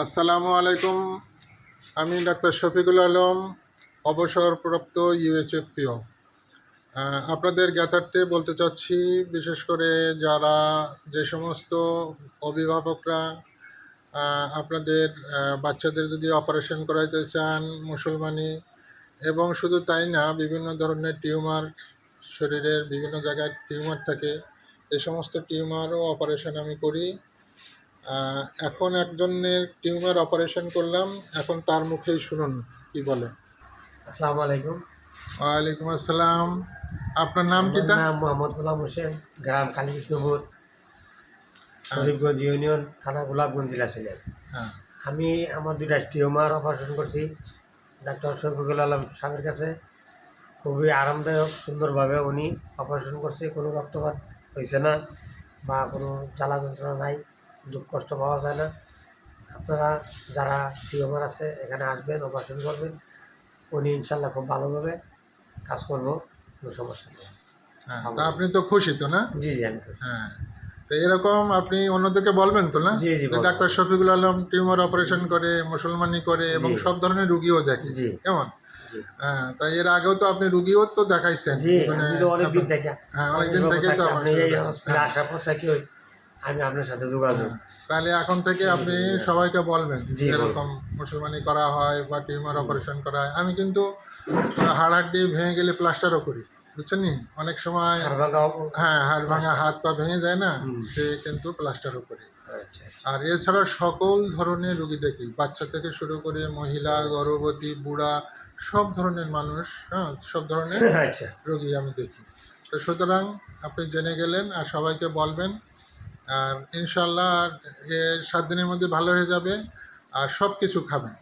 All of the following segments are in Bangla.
আসসালামু আলাইকুম। আমি ডাক্তার শফিকুল আলম, অবসরপ্রাপ্ত ইউএচএফপিও আপনাদের জ্ঞাতার্থে বলতে চাচ্ছি, বিশেষ করে যারা যে সমস্ত অভিভাবকরা আপনাদের বাচ্চাদের যদি অপারেশন করাইতে চান মুসলমানি, এবং শুধু তাই না, বিভিন্ন ধরনের টিউমার, শরীরের বিভিন্ন জায়গায় টিউমার থাকে, এ সমস্ত টিউমারও অপারেশন আমি করি। এখন একজনের টিউমার অপারেশন করলাম এখন তার মুখেই শুনুন কি বলে? আসসালামু আলাইকুম। ওয়ালাইকুম আসসালাম। আপনার নাম কি নাম মোহাম্মদ গোলাম হোসেন গ্রাম কালীকৃষ্ণপুর শরীফগঞ্জ ইউনিয়ন থানা গোলাপগঞ্জ জেলা ছিলেন হ্যাঁ। আমি আমার দুইটা টিউমার অপারেশন করছি। ডাক্তার শফিকুল আলম সাহেবের কাছে। খুবই আরামদায়ক সুন্দরভাবে উনি অপারেশন করছে। কোনো রক্তপাত হয়েছে না বা কোনো জ্বালা যন্ত্রণা নাই। দুঃখ কষ্ট পাওয়া যায় না। আপনারা যারা টিউমার আছে এখানে আসবেন অপারেশন করবেন উনি ইনশাল্লাহ খুব ভালোভাবে কাজ করব কোনো সমস্যা নেই। হ্যাঁ তা আপনি তো খুশি তো না? জি জি আমি খুশি। হ্যাঁ তো এরকম আপনি অন্যদেরকে বলবেন তো না? জি, জি, doctor Shafiqul Alam tumour operation করে মুসলমানি করে এবং সব ধরনের রুগীও দেখে জি। কেমন? হ্যাঁ তাই এর আগেও তো আপনি রুগীও তো দেখাইছেন। মানে হ্যাঁ অনেকদিন থেকে। তো আপনি। আসার পর থেকে আমি আপনার সাথে যোগাযোগ। তাহলে এখন থেকে আপনি সবাইকে বলবেন এরকম মুসলমানি করা হয় বা টিউমার অপারেশন করা হয়। আমি কিন্তু হাড় হাড্ডি ভেঙে গেলে প্লাস্টারও করি বুঝছেন অনেক সময় হ্যাঁ হাড় ভাঙা হাত পা ভেঙে যায় না সে কিন্তু প্লাস্টারও করি। আচ্ছা। আর এছাড়া সকল ধরনের রুগী দেখি বাচ্চা থেকে শুরু করে মহিলা গর্ভবতী বুড়া সব ধরনের মানুষ হ্যাঁ সব ধরনের আচ্ছা। রোগী আমি দেখি। তো সুতরাং আপনি জেনে গেলেন আর সবাইকে বলবেন আর ইনশাল্লাহ আর এ সাত দিনের মধ্যে ভালো হয়ে যাবে। আর সব কিছু খাবেন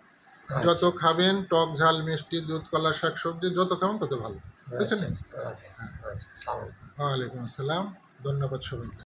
যত খাবেন টক ঝাল মিষ্টি দুধ কলা শাক সবজি যত খাবেন তত ভালো। বুঝছেন? আচ্ছা আচ্ছা আচ্ছা। ওয়ালাইকুম আসসালাম। ধন্যবাদ সবাইকে।